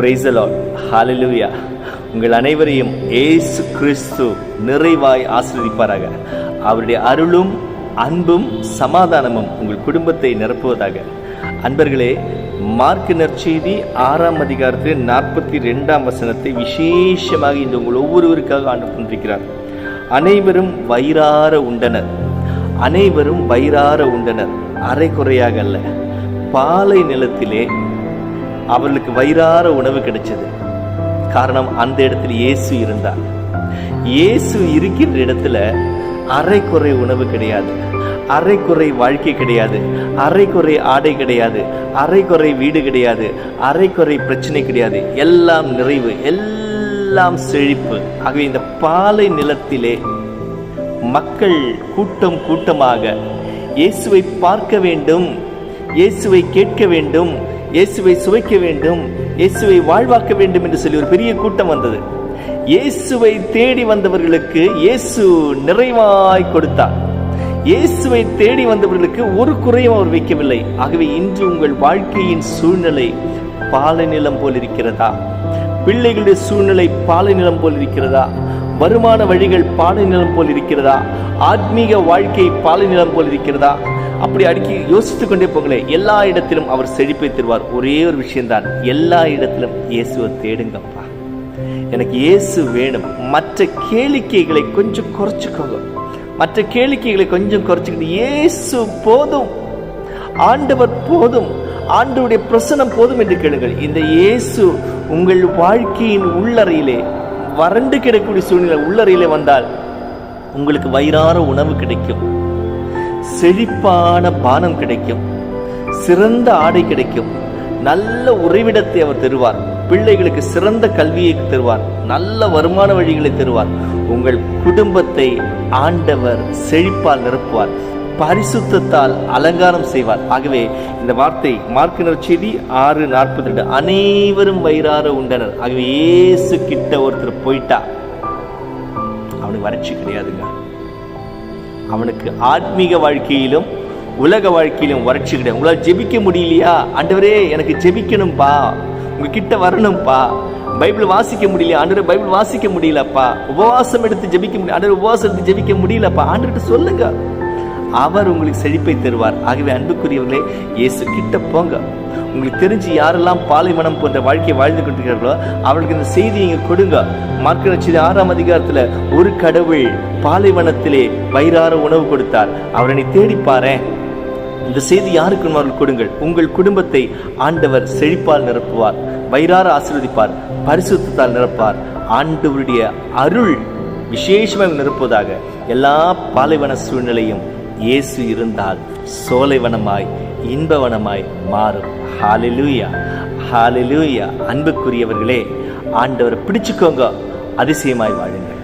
பிரைசலால் ஹalleluya உங்கள் அனைவரையும் ஏசு கிறிஸ்து நிறைவாய் ஆசிரியப்பாராக அவருடைய அருளும் அன்பும் சமாதானமும் உங்கள் குடும்பத்தை நிரப்புவதாக. அன்பர்களே மார்க் நற்செய்தி ஆறாம் அதிகாரத்தில் நாற்பத்தி ரெண்டாம் வசனத்தை விசேஷமாக இந்த உங்கள் ஒவ்வொருவருக்காக ஆண்டு கொண்டிருக்கிறார் அனைவரும் வயிறார உண்டனர். அனைவரும் வயிறார உண்டனர். அரை குறையாக அல்ல. பாலை நிலத்திலே அவர்களுக்கு வயிறார உணவு கிடைச்சது. காரணம் அந்த இடத்துல இயேசு இருந்தார். இயேசு இருக்கின்ற இடத்துல அரைக்குறை உணவு கிடையாது. அரைக்குறை வாழ்க்கை கிடையாது. அரைக்குறை ஆடை கிடையாது. அரைக்குறை வீடு கிடையாது. அரைக்குறை பிரச்சனை கிடையாது. எல்லாம் நிறைவு எல்லாம் செழிப்பு. ஆகவே இந்த பாலை நிலத்திலே மக்கள் கூட்டம் கூட்டமாக இயேசுவை பார்க்க வேண்டும் இயேசுவை கேட்க வேண்டும் இயேசுவை சுவைக்க வேண்டும் இயேசுவை வாழ்வாக்க வேண்டும் என்று சொல்லி ஒரு பெரிய கூட்டம் வந்தது. இயேசுவை தேடி வந்தவர்களுக்கு இயேசு நிறைவாய் கொடுத்தார். இயேசுவை தேடி வந்தவர்களுக்கு ஒரு குறையும் அவர் வைக்கவில்லை. ஆகவே இன்று உங்கள் வாழ்க்கையின் சூழ்நிலை பாலை நிலம் போல் இருக்கிறதா? பிள்ளைகளுடைய சூழ்நிலை பாலை நிலம் போல் இருக்கிறதா? வருமான வழிகள் பாலை நிலம் போல் இருக்கிறதா? ஆத்மீக வாழ்க்கை பாலை நிலம் போல் இருக்கிறதா? அப்படி அடுக்கி யோசித்துக் கொண்டே போங்களேன் எல்லா இடத்திலும் அவர் செழிப்பை தருவார். ஒரே ஒரு விஷயம்தான் எல்லா இடத்திலும் இயேசுவை தேடுங்கப்பா. எனக்கு இயேசு வேணும். மற்ற கேளிக்கைகளை கொஞ்சம் குறைச்சிக்கோங்க. மற்ற கேளிக்கைகளை கொஞ்சம் குறைச்சிக்கிட்டு இயேசு போதும். ஆண்டவர் போதும். ஆண்டவுடைய பிரசனம் போதும் என்று கேளுங்கள். இந்த இயேசு உங்கள் வாழ்க்கையின் உள்ளறையிலே வறண்டு கிடக்கக்கூடிய சூழ்நிலை உள்ளறையிலே வந்தால் உங்களுக்கு வயிறார உணவு கிடைக்கும். செழிப்பான பானம் கிடைக்கும். சிறந்த ஆடை கிடைக்கும். நல்ல உறைவிடத்தை அவர் தருவார். பிள்ளைகளுக்கு சிறந்த கல்வியை தருவார். நல்ல வருமான வழிகளை தருவார். உங்கள் குடும்பத்தை ஆண்டவர் செழிப்பால் நிரப்புவார். பரிசுத்தத்தால் அலங்காரம் செய்வார். ஆகவே இந்த வார்த்தை மார்க்கினர் செய்தி ஆறு நாற்பத்தி ரெண்டு. அனைவரும் வயிறார உண்டனர். ஆகவே இயேசு கிட்ட ஒருத்தர் போயிட்டா. அவனுக்கு வறட்சி கிடையாதுங்க. அவனுக்கு ஆத்மீக வாழ்க்கையிலும் உலக வாழ்க்கையிலும் வறட்சி கிடையாது. உங்களால் ஜெபிக்க முடியலையா? ஆண்டவரே எனக்கு ஜெபிக்கணும்ப்பா உங்ககிட்ட வரணும்ப்பா பைபிள் வாசிக்க முடியல ஆண்டவர் பைபிள் வாசிக்க முடியலப்பா. உபவாசம் எடுத்து ஜெபிக்க முடியல. ஆண்டவர் உபவாசம் எடுத்து ஜெபிக்க முடியலப்பா. ஆண்டர்கிட்ட சொல்லுங்க. அவர் உங்களுக்கு செழிப்பை தருவார். ஆகவே அன்புக்குரியவர்களே இயேசு கிட்ட போங்க. உங்களுக்கு தெரிஞ்சு யாரெல்லாம் பாலைவனம் போன்ற வாழ்க்கையை வாழ்ந்து கொண்டிருக்கிறார்களோ அவர்களுக்கு இந்த செய்தியை இங்கே கொடுங்க. மார்க்க ஆறாம் அதிகாரத்தில் ஒரு கடவுள் பாலைவனத்திலே வயிறார உணவு கொடுத்தார். அவரை நீ தேடி இந்த செய்தி யாருக்கு அவர்கள் கொடுங்கள். உங்கள் குடும்பத்தை ஆண்டவர் செழிப்பால் நிரப்புவார். வயிறார ஆசீர்வதிப்பார். பரிசுத்தால் நிரப்பார் ஆண்டவருடைய அருள் விசேஷமாக நிரப்புவதாக. எல்லா பாலைவன சூழ்நிலையும் இயேசு இருந்தால் சோலைவனமாய் இன்பவனமாய் மாறும். ஹாலிலூயா ஹாலிலூயா அன்புக்குரியவர்களே ஆண்டவரை பிடிச்சுக்கோங்க. அதிசயமாய் வாழுங்கள்.